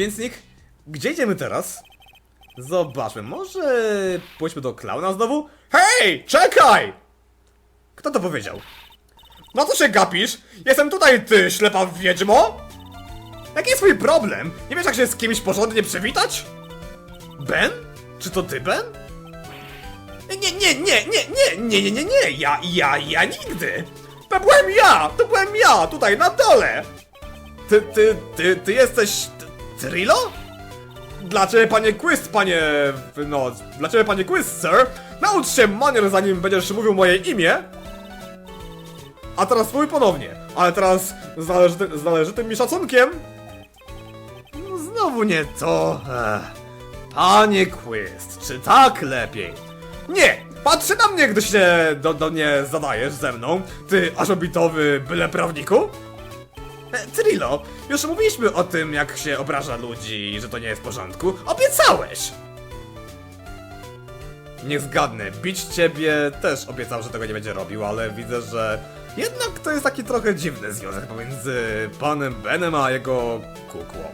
Więc Nick, gdzie idziemy teraz? Zobaczmy, może pójdźmy do klauna znowu? Hej, czekaj! Kto to powiedział? No co się gapisz? Jestem tutaj, ty ślepa wiedźmo! Jaki jest twój problem? Nie wiesz jak się z kimś porządnie przywitać? Ben? Czy to ty, Ben? Nie, nie, nie, nie, nie, nie, nie, nie, nie, ja, ja, ja nigdy! To byłem ja! To byłem ja! Tutaj na dole! Ty, ty, ty, ty jesteś... t- Trilo? Dla ciebie panie Quiz, panie... no... Dla ciebie panie Quiz, sir! Naucz się manier zanim będziesz mówił moje imię! A teraz mój ponownie, ale teraz z, należyty, należytym mi szacunkiem. No znowu nie to. Ech. Panie Quiz, czy tak lepiej? Nie! Patrzy na mnie, gdy się do, do mnie zadajesz ze mną, ty aż obitowy byle prawniku? E, Trilo, już mówiliśmy o tym, jak się obraża ludzi i że to nie jest w porządku. Obiecałeś! Nie zgadnę, bić ciebie też obiecał, że tego nie będzie robił, ale widzę, że jednak to jest taki trochę dziwny związek pomiędzy panem Benem a jego kukłą.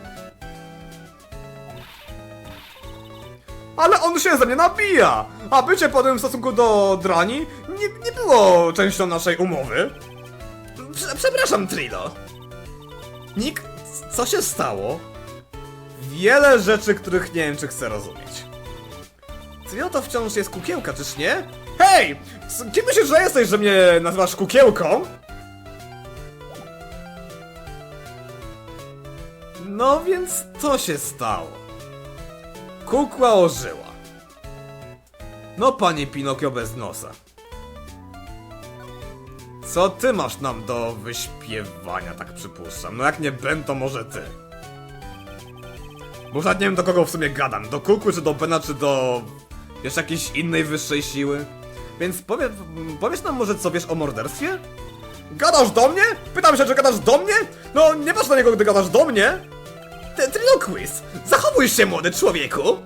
Ale on się ze mnie nabija! A bycie potem w stosunku do Drani nie, nie było częścią naszej umowy. Prze przepraszam, Trilo. Nick, co się stało? Wiele rzeczy, których nie wiem, czy chcę rozumieć. Trilo to wciąż jest kukiełka, czyż nie? Hej! Kim myślisz, że jesteś, że mnie nazywasz kukiełką? No więc to się stało. Kukła ożyła. No panie Pinokio bez nosa. Co ty masz nam do wyśpiewania, tak przypuszczam? No jak nie Ben, to może ty. Bo nawet nie wiem do kogo w sumie gadam. Do Kukły, czy do Bena, czy do... jeszcze jakiejś innej wyższej siły. Więc powie, nam może co wiesz o morderstwie? Gadasz do mnie? Pytam się, czy gadasz do mnie? No, nie patrz na niego, gdy gadasz do mnie. Ten quiz. Zachowuj się, młody człowieku!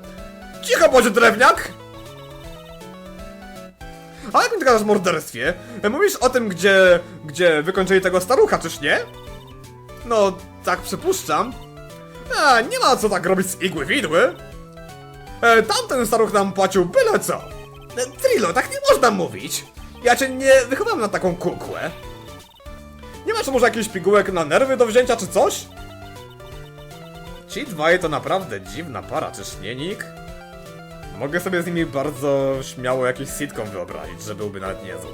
Cicho bądź drewniak! A jak mi gadasz o morderstwie? Mówisz o tym, gdzie... gdzie wykończyli tego starucha, czyż nie? No, tak przypuszczam. A, nie ma co tak robić z igły widły. E, tamten staruch nam płacił byle co. E, Trilo, tak nie można mówić. Ja cię nie wychowam na taką kukłę. Nie masz może jakichś pigułek na nerwy do wzięcia czy coś? Ci dwaj to naprawdę dziwna para, czyż nie, Nick? Mogę sobie z nimi bardzo śmiało jakiś sitcom wyobrazić, że byłby nawet niezły.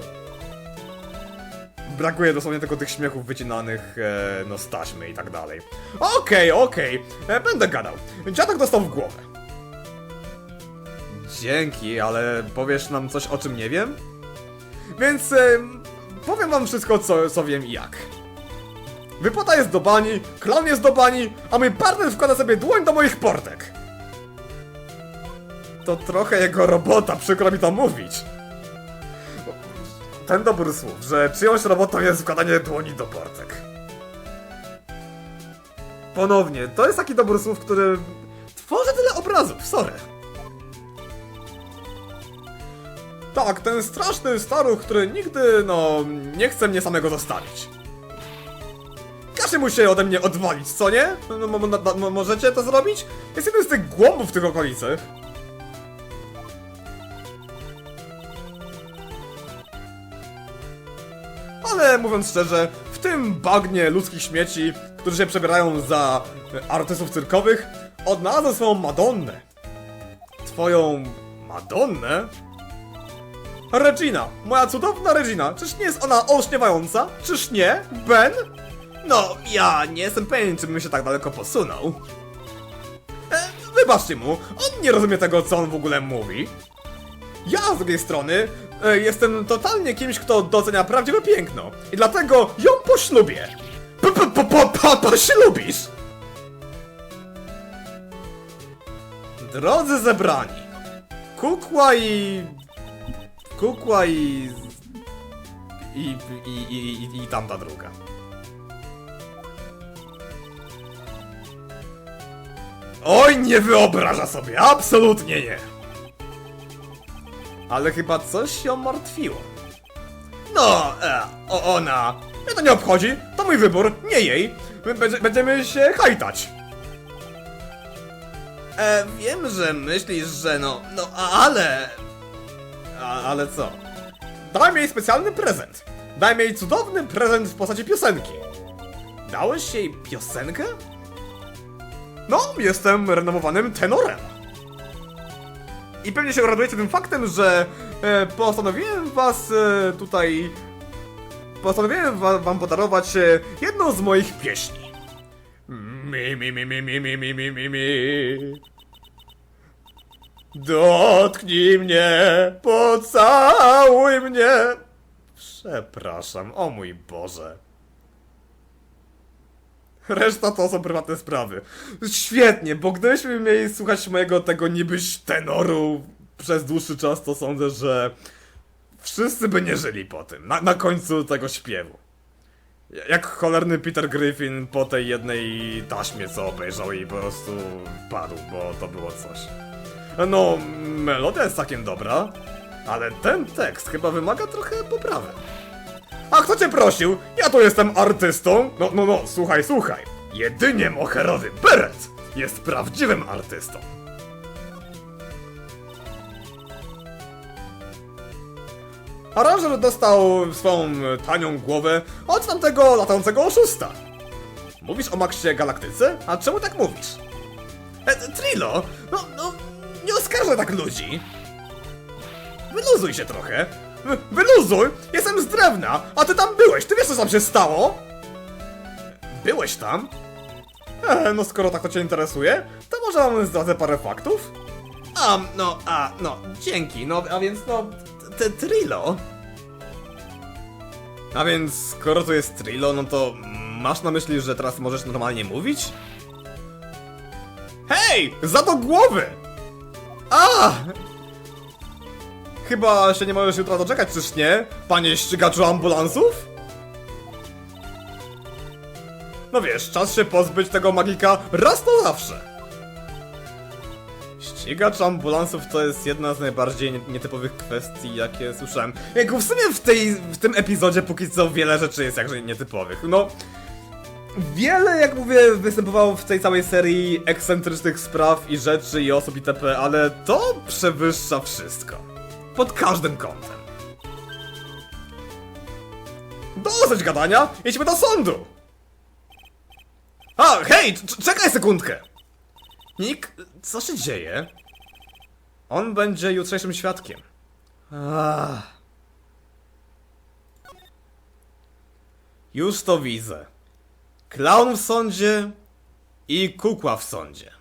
Brakuje dosłownie tylko tych śmiechów wycinanych, e, no z taśmy i tak dalej. Okej, okej, e, będę gadał. Dziadek dostał w głowę. Dzięki, ale powiesz nam coś o czym nie wiem? Więc e, powiem wam wszystko, co, co wiem i jak. Wypłata jest do bani, klon jest do bani, a mój partner wkłada sobie dłoń do moich portek. To trochę jego robota, przykro mi to mówić. Ten dobry słów, że czyjąś robotą jest wkładanie dłoni do portek. Ponownie, to jest taki dobry słów, który tworzy tyle obrazów, sorry. Tak, ten straszny staruch, który nigdy, no, nie chce mnie samego zostawić. Każe mu się ode mnie odwalić, co nie? No, mo- mo- mo- możecie to zrobić? Jest jeden z tych głąbów w tych okolicach. Ale mówiąc szczerze, w tym bagnie ludzkich śmieci, którzy się przebierają za e, artystów cyrkowych, odnalazłem swoją Madonnę. Twoją Madonnę? Regina, moja cudowna Regina, czyż nie jest ona olśniewająca? Czyż nie, Ben? No, ja nie jestem pewien, czy bym się tak daleko posunął. E, wybaczcie mu, on nie rozumie tego, co on w ogóle mówi. Ja z drugiej strony jestem totalnie kimś, kto docenia prawdziwe piękno. I dlatego ją poślubię. Po, po, po, po, po, poślubisz! Drodzy zebrani, kukła i... Kukła i... I, i, i, i, i tamta druga. Oj, nie wyobraża sobie, absolutnie nie. Ale chyba coś ją martwiło. No, e, o, ona. Mnie to nie obchodzi, to mój wybór, nie jej. My będzie, będziemy się hajtać. E, wiem, że myślisz, że no, no, ale... A, ale co? Dałem jej specjalny prezent. Dałem jej cudowny prezent w postaci piosenki. Dałeś jej piosenkę? No, jestem renomowanym tenorem. I pewnie się radujecie tym faktem, że e, postanowiłem was e, tutaj... Postanowiłem wa, wam podarować e, jedną z moich pieśni. Mi, mi, mi, mi, mi, mi, mi, mi, mi, mi. Dotknij mnie, pocałuj mnie. Przepraszam, o mój Boże. Reszta to są prywatne sprawy. Świetnie, bo gdybyśmy mieli słuchać mojego tego nibyś tenoru przez dłuższy czas, to sądzę, że wszyscy by nie żyli po tym, na, na końcu tego śpiewu. Jak cholerny Peter Griffin po tej jednej taśmie, co obejrzał i po prostu padł, bo to było coś. No, melodia jest całkiem dobra, ale ten tekst chyba wymaga trochę poprawy. A kto cię prosił? Ja tu jestem artystą. No, no, no, słuchaj, słuchaj. Jedynie moherowy beret jest prawdziwym artystą. Aranżer dostał swoją tanią głowę od tamtego latającego oszusta. Mówisz o Maxie Galaktyce? A czemu tak mówisz? E, Trilo, no, no, nie oskarżaj tak ludzi. Wyluzuj się trochę. Wy- Wyluzuj! Jestem z drewna, a ty tam byłeś, ty wiesz co tam się stało? Byłeś tam? E, no skoro tak to cię interesuje, to może wam zdradzę parę faktów? A, no, a, no, dzięki, no, a więc no, te Trilo. A więc skoro to jest Trilo, no to masz na myśli, że teraz możesz normalnie mówić? Hej! Za to głowy! A! Chyba się nie możesz jutro doczekać, czyż nie? Panie ścigaczu ambulansów? No wiesz, czas się pozbyć tego magika raz na zawsze. Ścigacz ambulansów to jest jedna z najbardziej nie- nietypowych kwestii, jakie słyszałem. Jak w sumie w, tej, w tym epizodzie póki co wiele rzeczy jest jakże nietypowych. No, Wiele, jak mówię, występowało w tej całej serii ekscentrycznych spraw i rzeczy i osób itp., ale to przewyższa wszystko. Pod każdym kątem. Dosyć gadania, jedźmy do sądu! A, hej, cz- czekaj sekundkę! Nick, co się dzieje? On będzie jutrzejszym świadkiem. Ah. Już to widzę. Klaun w sądzie i kukła w sądzie.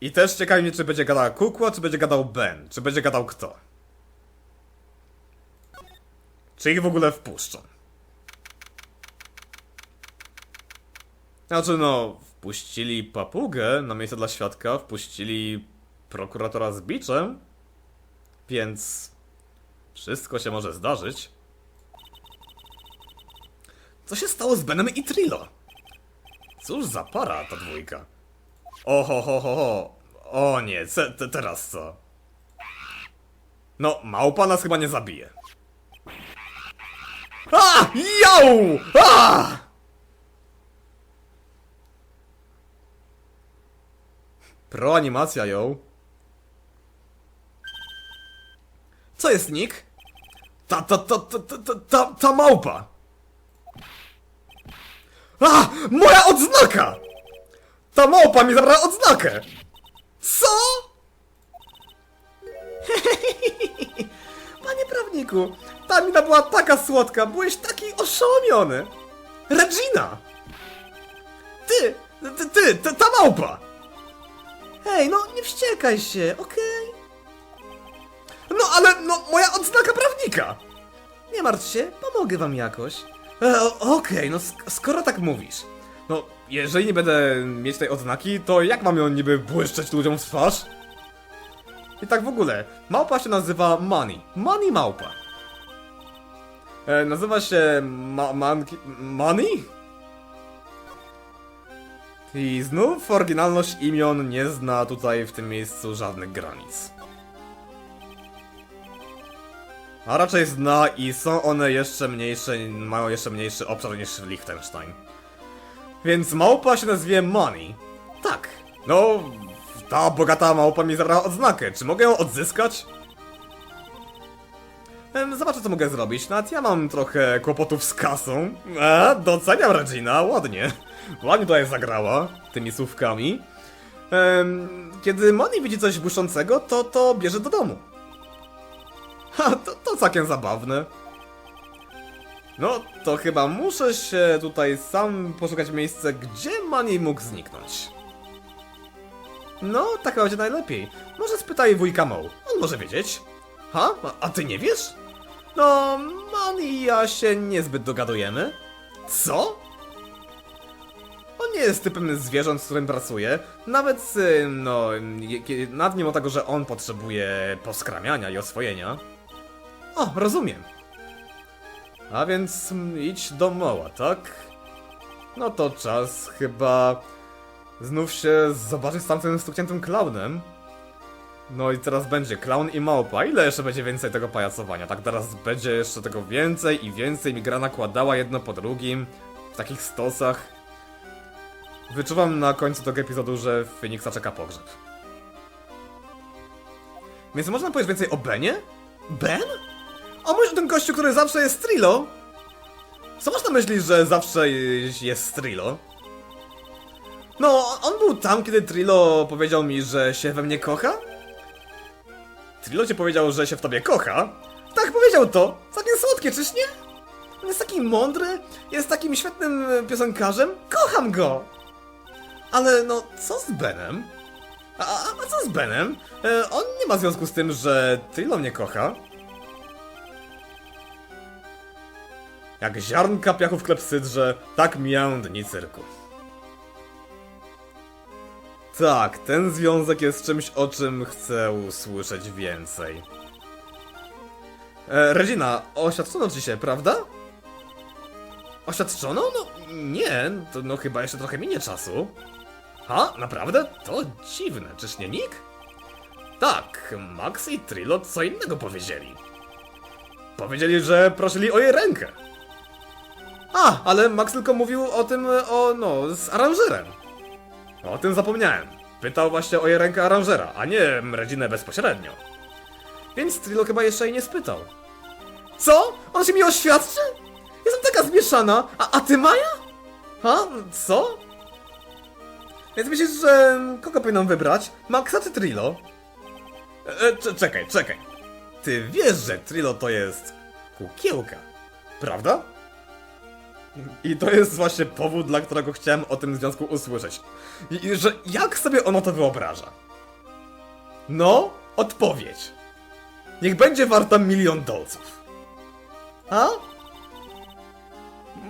I też ciekawi mnie, czy będzie gadała kukła, czy będzie gadał Ben, czy będzie gadał kto. Czy ich w ogóle wpuszczą. Znaczy no, wpuścili papugę na miejsce dla świadka, wpuścili prokuratora z biczem, więc wszystko się może zdarzyć. Co się stało z Benem i Trilo? Cóż za para ta dwójka. Oho, ho, ho, ho. O nie, teraz co? No, małpa nas chyba nie zabije. A! Jau! A! Pro animacja ją. Co jest Nick? Ta, ta, ta, ta, ta, ta, ta, ta małpa! A! Moja odznaka! Ta małpa mi zabrała odznakę! Co? Panie prawniku, ta mina była taka słodka, byłeś taki oszołomiony! Regina! Ty! Ty, ty, ty ta małpa! Hej, no nie wściekaj się, okej? No ale, no, moja odznaka prawnika! Nie martw się, pomogę wam jakoś. E, Okej, no sk- skoro tak mówisz. No, jeżeli nie będę mieć tej odznaki, to jak mam ją niby błyszczeć ludziom w twarz? I tak w ogóle, małpa się nazywa Money. Money małpa. E, nazywa się ma manki Money? I znów oryginalność imion nie zna tutaj w tym miejscu żadnych granic. A raczej zna i są one jeszcze mniejsze, mają jeszcze mniejszy obszar niż Liechtenstein. Więc małpa się nazwie Money. tak. No, ta bogata małpa mi zabrała odznakę. Czy mogę ją odzyskać? Zobaczę, co mogę zrobić. Nawet ja mam trochę kłopotów z kasą. E, doceniam Regina, ładnie. Ładnie tutaj zagrała tymi słówkami. Em, kiedy Moni widzi coś błyszczącego, to to bierze do domu. Ha, to, to całkiem zabawne. No, to chyba muszę się tutaj sam poszukać miejsca, gdzie Mani mógł zniknąć. No, tak będzie najlepiej. Może spytaj wujka Mo. On może wiedzieć. Ha? A, ty nie wiesz? No, Man i ja się niezbyt dogadujemy. Co? On nie jest typem zwierząt, z którym pracuje. Nawet, no, nad mimo tego, że on potrzebuje poskramiania i oswojenia. O, rozumiem. A więc idź do Moła, tak? No to czas chyba znów się zobaczyć z tamtym stukniętym klaunem. No i teraz będzie klaun i małpa. Ile jeszcze będzie więcej tego pajacowania? Tak teraz będzie jeszcze tego więcej i więcej. Mi gra nakładała jedno po drugim. W takich stosach. Wyczuwam na końcu tego epizodu, że Phoenixa czeka pogrzeb. Więc można powiedzieć więcej o Benie? Ben? O może ten gościu, który zawsze jest Trilo? Co masz na myśli, że zawsze jest Trilo? No, on był tam, kiedy Trilo powiedział mi, że się we mnie kocha? Trilo ci powiedział, że się w tobie kocha? Tak, powiedział to! Całkiem słodkie, czyż nie? On jest taki mądry, jest takim świetnym piosenkarzem. Kocham go! Ale no, co z Benem? A, a, a co z Benem? E, on nie ma związku z tym, że Trilo mnie kocha. Jak ziarnka piachu w klepsydrze, tak mijają dni cyrku. Tak, ten związek jest czymś, o czym chcę usłyszeć więcej. E, Regina, oświadczono ci się, prawda? Oświadczono? No nie, to no chyba jeszcze trochę minie czasu. Ha? Naprawdę? To dziwne, czyż nie Nick? Tak, Max i Trilo co innego powiedzieli. Powiedzieli, że prosili o jej rękę. A, ale Max tylko mówił o tym, o, no, z aranżerem. O tym zapomniałem. Pytał właśnie o jej rękę aranżera, a nie Reginę bezpośrednio. Więc Trilo chyba jeszcze jej nie spytał. Co? On się mi oświadczy? Jestem taka zmieszana. A, a ty Maja? Ha? Co? Więc myślisz, że kogo powinnam wybrać? Maxa czy Trilo? E, e, cze- czekaj, czekaj. Ty wiesz, że Trilo to jest kukiełka, prawda? I to jest właśnie powód, dla którego chciałem o tym związku usłyszeć. I, i że jak sobie ono to wyobraża? No, odpowiedź. Niech będzie warta milion dolców. A?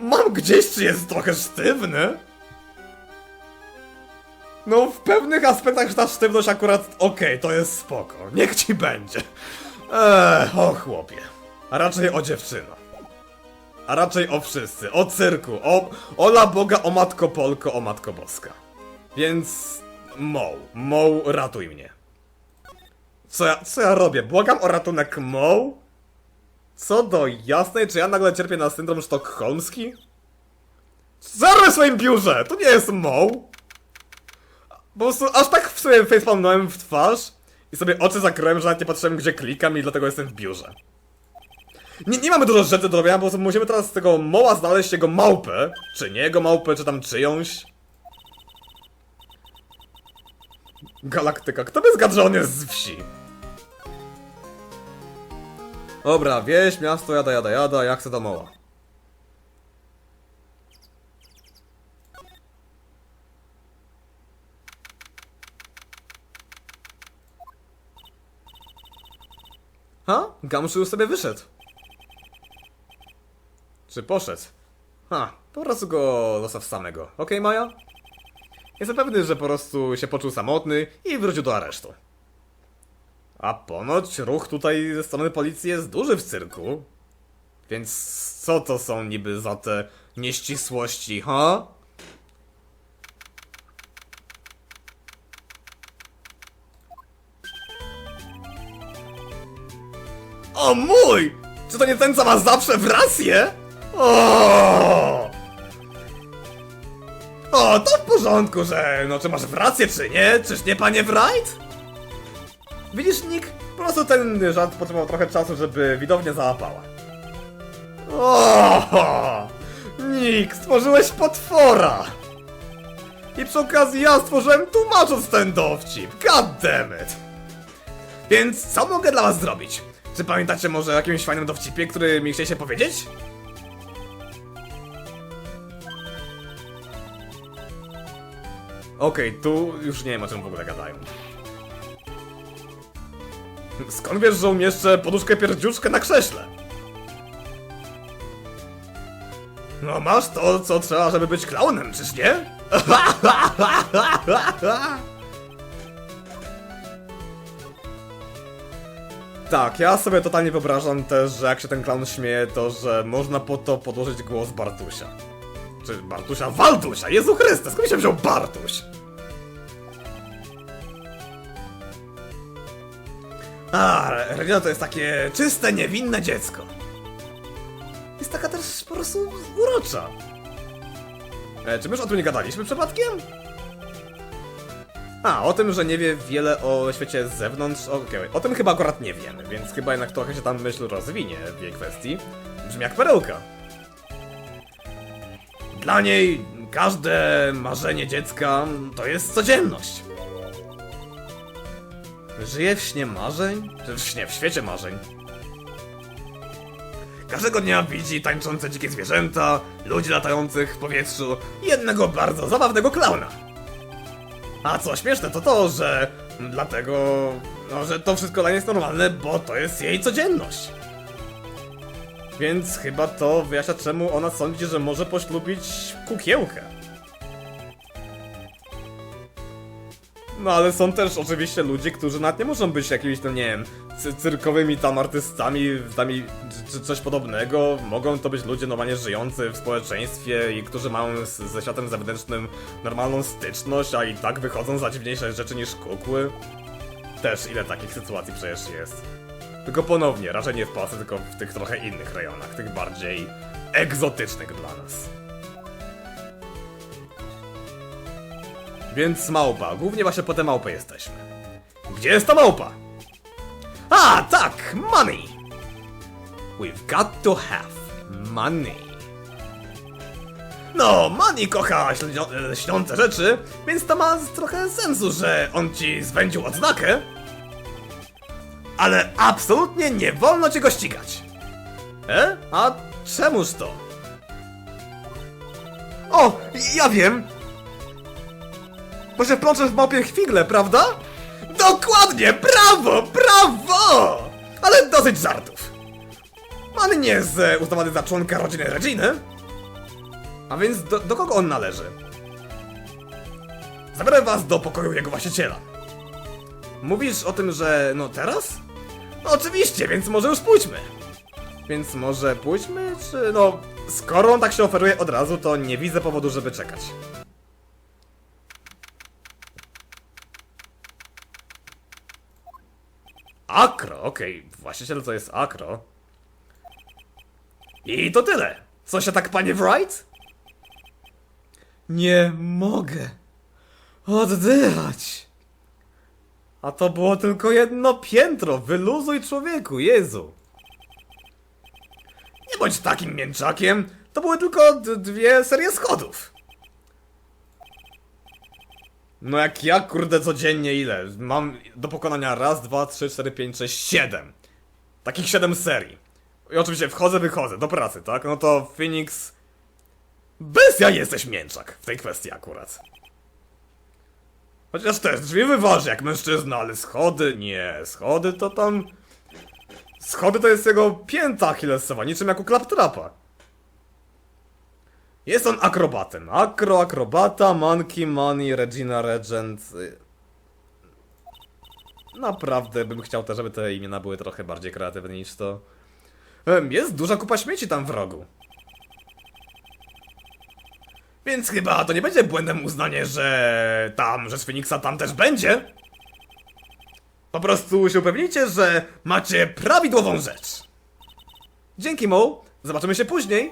Mam gdzieś, czy jest trochę sztywny? No, w pewnych aspektach ta sztywność akurat okej, to jest spoko. Niech ci będzie. Eee, o chłopie. A raczej o dziewczyno. A raczej o wszyscy, o cyrku, o Ola Boga, o Matko Polko, o Matko Boska. Więc Moł, Moł, ratuj mnie. Co ja, co ja robię? Błagam o ratunek Moł? Co do jasnej, czy ja nagle cierpię na syndrom sztokholmski? Zerwę w swoim biurze! To nie jest Moł! Po prostu aż tak w sobie facepalnąłem w twarz i sobie oczy zakryłem, że nawet nie patrzyłem gdzie klikam i dlatego jestem w biurze. Nie, nie mamy dużo rzeczy do robienia, bo musimy teraz z tego moła znaleźć jego małpę. Czy nie jego małpę, czy tam czyjąś. Galaktyka. Kto by zgadł, że on jest z wsi? Dobra, wieś, miasto, jada, jada, jada, ja chcę do moła. Ha? Gamszu już sobie wyszedł. Czy poszedł? Ha, po prostu go zostaw samego. Okej, Maja? Jestem pewny, że po prostu się poczuł samotny i wrócił do aresztu. A ponoć ruch tutaj ze strony policji jest duży w cyrku. Więc co to są niby za te nieścisłości, ha? O mój! Czy to nie ten, co ma zawsze w rację? O! O, to w porządku, że no czy masz rację, czy nie? Czyż nie, panie Wright? Widzisz, Nick? Po prostu ten żart potrzebował trochę czasu, żeby widownia załapała. O, Nick, stworzyłeś potwora! I przy okazji ja stworzyłem tłumacząc ten dowcip. God damn it! Więc co mogę dla was zrobić? Czy pamiętacie może o jakimś fajnym dowcipie, który mi chcieliście powiedzieć? Okej, tu już nie o czym w ogóle gadają. Skąd wiesz, że umieszczę poduszkę pierdziuszkę na krześle? No masz to, co trzeba, żeby być klaunem, czyż nie? Tak, ja sobie totalnie wyobrażam też, że jak się ten klaun śmieje, to że można po to podłożyć głos Bartusia. Czy Bartusia? Waltusia! Jezu Chryste, skąd się wziął Bartuś? A, Regina to jest takie czyste, niewinne dziecko. Jest taka też po prostu urocza. E, czy my już o tym nie gadaliśmy przypadkiem? A, o tym, że nie wie wiele o świecie z zewnątrz, okej, o tym chyba akurat nie wiemy, więc chyba jednak trochę się tam myśl rozwinie w jej kwestii. Brzmi jak perełka. Dla niej każde marzenie dziecka to jest codzienność. Żyje w śnie marzeń? W śnie, w świecie marzeń? Każdego dnia widzi tańczące dzikie zwierzęta, ludzi latających w powietrzu i jednego bardzo zabawnego klauna. A co śmieszne to to, że dlatego, no, że to wszystko dla niej jest normalne, bo to jest jej codzienność. Więc chyba to wyjaśnia czemu ona sądzi, że może poślubić kukiełkę. No ale są też oczywiście ludzie, którzy nawet nie muszą być jakimiś, no nie wiem, cy cyrkowymi tam artystami, tam i- czy, czy coś podobnego. Mogą to być ludzie normalnie żyjący w społeczeństwie i którzy mają z, ze światem zewnętrznym normalną styczność, a i tak wychodzą za dziwniejsze rzeczy niż kukły. Też ile takich sytuacji przecież jest. Tylko ponownie, raczej nie w Polsce, tylko w tych trochę innych rejonach, tych bardziej egzotycznych dla nas. Więc małpa, głównie właśnie po tę małpę jesteśmy. Gdzie jest ta małpa? A, tak, money! We've got to have money. No, money kocha śledzio- e, rzeczy, więc to ma trochę sensu, że on ci zwędził odznakę. Ale absolutnie nie wolno cię go ścigać. E? A czemuż to? O, ja wiem! Bo się plączę w małpie chwigle, prawda? Dokładnie! Brawo! Brawo! Ale dosyć żartów. Pan nie jest e, uznawany za członka rodziny Reginy. A więc do, do kogo on należy? Zabiorę was do pokoju jego właściciela. Mówisz o tym, że no teraz? Oczywiście, więc może już pójdźmy. Więc może pójdźmy, czy no... Skoro on tak się oferuje od razu, to nie widzę powodu, żeby czekać. Akro, okej, właściciel to jest Akro. I to tyle. Co się tak, panie Wright? Nie mogę oddychać. A to było tylko jedno piętro. Wyluzuj człowieku, Jezu. Nie bądź takim mięczakiem. To były tylko dwie serie schodów. No jak ja, kurde, codziennie ile? Mam do pokonania raz, dwa, trzy, cztery, pięć, sześć, siedem. Takich siedem serii. I oczywiście wchodzę, wychodzę do pracy, tak? No to Phoenix... Bestia jesteś mięczak w tej kwestii akurat. Chociaż też drzwi wyważy jak mężczyzna, ale schody... Nie, schody to tam... Schody to jest jego pięta achillesowa, niczym jak u Claptrapa. Jest on akrobatem. Akro, akrobata, Monkey, Money, Regina, Regent. Naprawdę bym chciał też, żeby te imiona były trochę bardziej kreatywne niż to. Jest duża kupa śmieci tam w rogu. Więc chyba to nie będzie błędem uznanie, że tam, że z Phoenixa tam też będzie. Po prostu się upewnijcie, że macie prawidłową rzecz. Dzięki Mo, zobaczymy się później.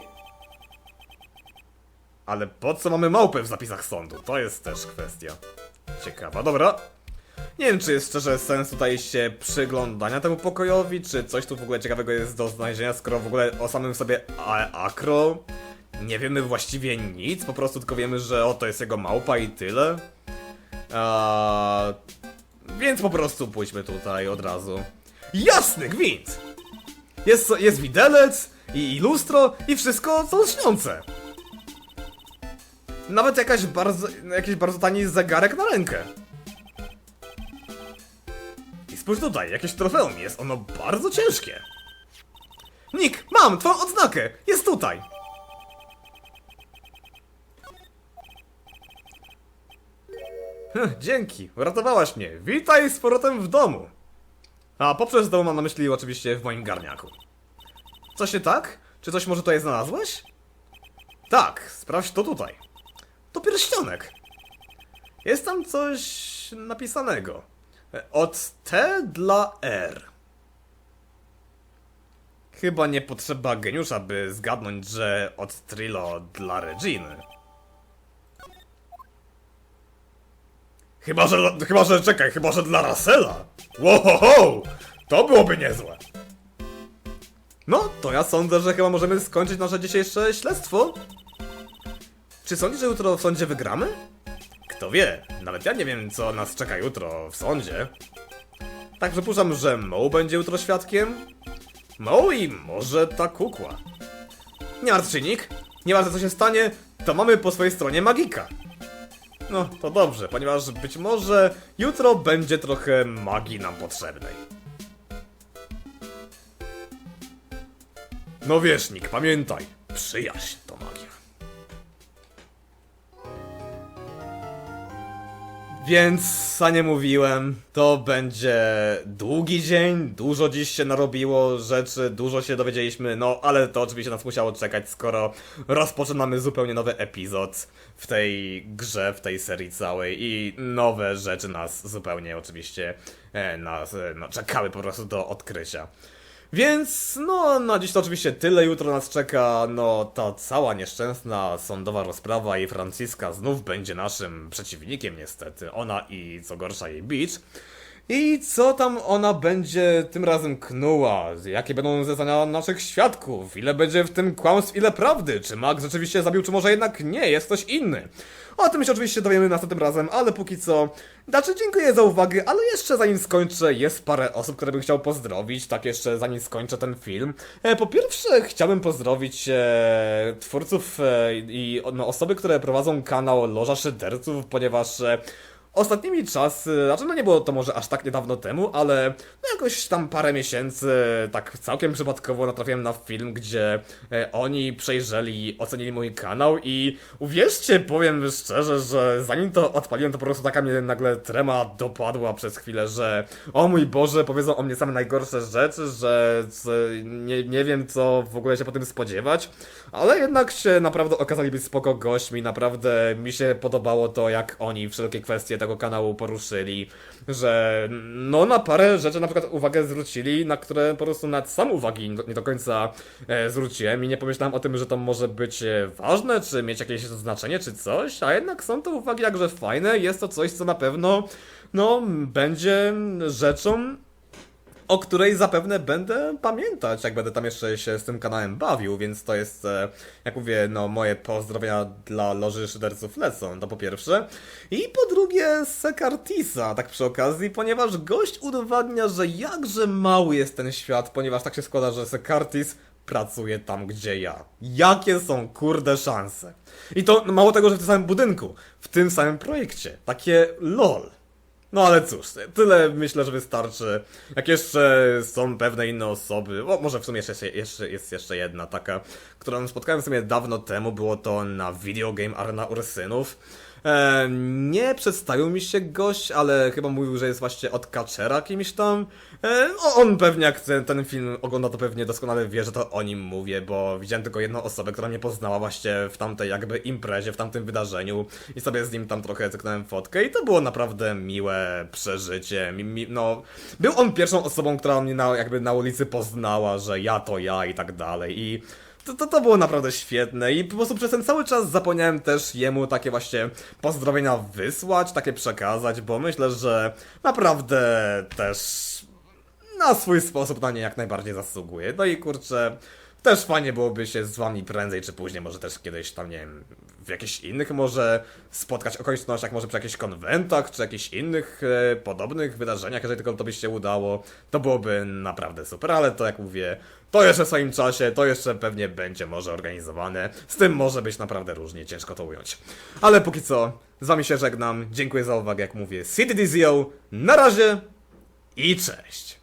Ale po co mamy małpę w zapisach sądu? To jest też kwestia ciekawa. Dobra. Nie wiem, czy jest szczerze sens tutaj się przyglądania temu pokojowi, czy coś tu w ogóle ciekawego jest do znalezienia, skoro w ogóle o samym sobie Akro nie wiemy właściwie nic, po prostu tylko wiemy, że oto jest jego małpa i tyle. A, więc po prostu pójdźmy tutaj od razu. Jasny gwint! Jest, jest widelec i, i lustro i wszystko co lśniące. Nawet jakaś bardzo, jakiś bardzo tani zegarek na rękę. I spójrz tutaj, jakieś trofeum jest, ono bardzo ciężkie. Nick, mam twoją odznakę, jest tutaj. Dzięki, uratowałaś mnie. Witaj z powrotem w domu. A poprzez dom mam na myśli oczywiście w moim garniaku. Co się tak? Czy coś może tutaj znalazłeś? Tak, sprawdź to tutaj. To pierścionek. Jest tam coś napisanego. Od T dla R. Chyba nie potrzeba geniusza, by zgadnąć, że od Trilo dla Reginy. Chyba, że, chyba, że, czekaj, chyba, że dla Russella. Wow, to byłoby niezłe. No, to ja sądzę, że chyba możemy skończyć nasze dzisiejsze śledztwo. Czy sądzisz, że jutro w sądzie wygramy? Kto wie, nawet ja nie wiem, co nas czeka jutro w sądzie. Tak przypuszczam, że Mo będzie jutro świadkiem. Mo i może ta kukła. Nie martw się, Nick. Nieważne co się stanie, to mamy po swojej stronie magika. No, to dobrze, ponieważ być może jutro będzie trochę magii nam potrzebnej. No wiesz, Nick, pamiętaj, przyjaźń Więc, a nie mówiłem, to będzie długi dzień, dużo dziś się narobiło rzeczy, dużo się dowiedzieliśmy, no ale to oczywiście nas musiało czekać, skoro rozpoczynamy zupełnie nowy epizod w tej grze, w tej serii całej i nowe rzeczy nas zupełnie oczywiście e, nas, e, no, czekały po prostu do odkrycia. Więc, no, na dziś to oczywiście tyle. Jutro nas czeka, no, ta cała nieszczęsna sądowa rozprawa i Franciska znów będzie naszym przeciwnikiem, niestety. Ona i, co gorsza, jej Beach. I co tam ona będzie tym razem knuła? Jakie będą zeznania naszych świadków? Ile będzie w tym kłamstw, ile prawdy? Czy Max rzeczywiście zabił, czy może jednak nie? Jest ktoś inny? O tym się oczywiście dowiemy następnym razem, ale póki co... Znaczy, dziękuję za uwagę, ale jeszcze zanim skończę, jest parę osób, które bym chciał pozdrowić, tak jeszcze zanim skończę ten film. E, po pierwsze, chciałbym pozdrowić e, twórców e, i no, osoby, które prowadzą kanał Loża Szyderców, ponieważ... E, Ostatnimi czasy, znaczy no nie było to może aż tak niedawno temu, ale no jakoś tam parę miesięcy, tak całkiem przypadkowo natrafiłem na film, gdzie e, oni przejrzeli, ocenili mój kanał i uwierzcie, powiem szczerze, że zanim to odpaliłem, to po prostu taka mnie nagle trema dopadła przez chwilę, że o mój Boże, powiedzą o mnie same najgorsze rzeczy, że nie, nie wiem co w ogóle się po tym spodziewać, ale jednak się naprawdę okazali być spoko gośćmi, naprawdę mi się podobało to, jak oni wszelkie kwestie tego kanału poruszyli, że no na parę rzeczy na przykład uwagę zwrócili, na które po prostu nawet sam uwagi nie do końca e, zwróciłem i nie pomyślałem o tym, że to może być e, ważne, czy mieć jakieś znaczenie, czy coś, a jednak są to uwagi jakże fajne, jest to coś, co na pewno no będzie rzeczą, o której zapewne będę pamiętać, jak będę tam jeszcze się z tym kanałem bawił, więc to jest, e, jak mówię, no moje pozdrowienia dla Loży Szyderców lecą, to po pierwsze. I po drugie Sekartisa, tak przy okazji, ponieważ gość udowadnia, że jakże mały jest ten świat, ponieważ tak się składa, że Sekartis pracuje tam, gdzie ja. Jakie są kurde szanse? I to mało tego, że w tym samym budynku, w tym samym projekcie. Takie lol. No ale cóż, tyle myślę, że wystarczy. Jak jeszcze są pewne inne osoby, o może w sumie jeszcze, jeszcze jest jeszcze jedna taka, którą spotkałem w sumie dawno temu, było to na Video Game Arena Ursynów. E, nie przedstawił mi się gość, ale chyba mówił, że jest właśnie od Kaczera kimś tam. E, on pewnie jak ten, ten film ogląda, to pewnie doskonale wie, że to o nim mówię, bo widziałem tylko jedną osobę, która mnie poznała właśnie w tamtej jakby imprezie, w tamtym wydarzeniu i sobie z nim tam trochę cyknąłem fotkę i to było naprawdę miłe przeżycie. Mi, mi, no, był on pierwszą osobą, która mnie na, jakby na ulicy poznała, że ja to ja i tak dalej i to, to, to było naprawdę świetne i po prostu przez ten cały czas zapomniałem też jemu takie właśnie pozdrowienia wysłać, takie przekazać, bo myślę, że naprawdę też na swój sposób na nie jak najbardziej zasługuje. No i kurczę, też fajnie byłoby się z wami prędzej czy później, może też kiedyś tam, nie wiem, w jakichś innych może spotkać okolicznościach, może przy jakichś konwentach, czy jakichś innych e, podobnych wydarzeniach, jeżeli tylko to by się udało, to byłoby naprawdę super, ale to jak mówię, to jeszcze w swoim czasie, to jeszcze pewnie będzie może organizowane, z tym może być naprawdę różnie, ciężko to ująć. Ale póki co, z wami się żegnam, dziękuję za uwagę, jak mówię, City Dizio, na razie i cześć!